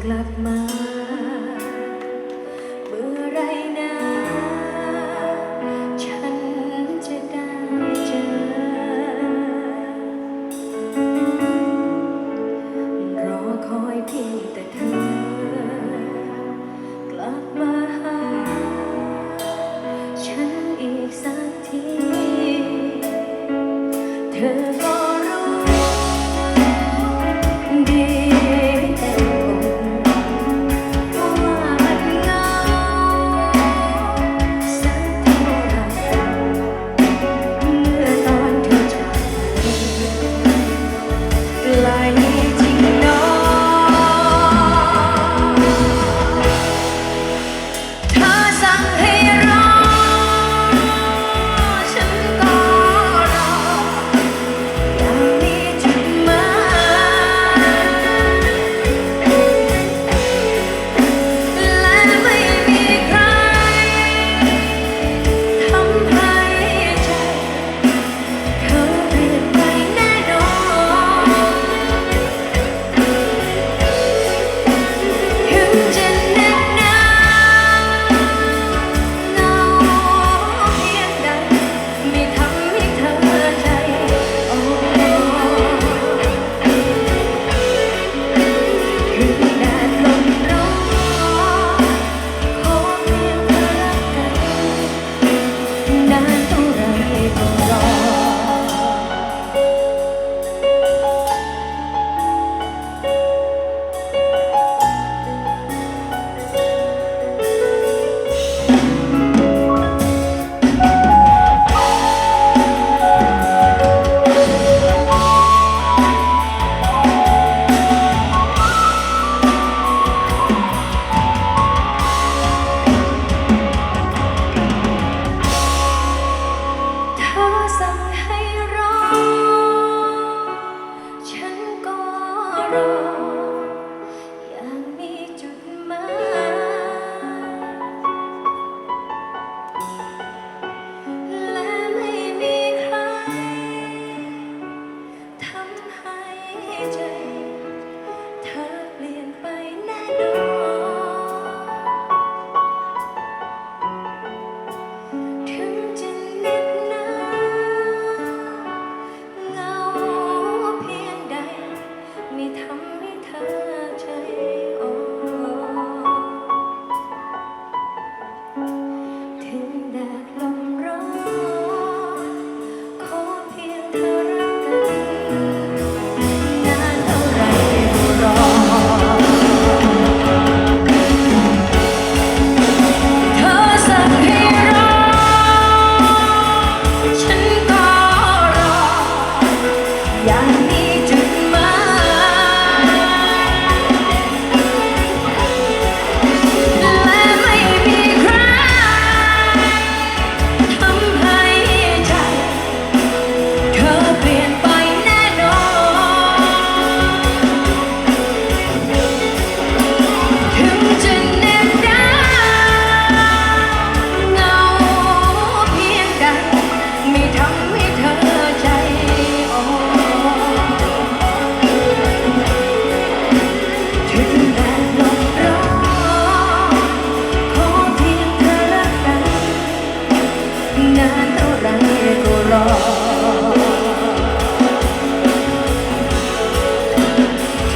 กลับมา เมื่อไรนะ ฉันจะได้เจอ รอคอยพียแต่เธอ กลับมาหา ฉันอีกสักที เธอ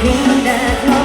ดินแดด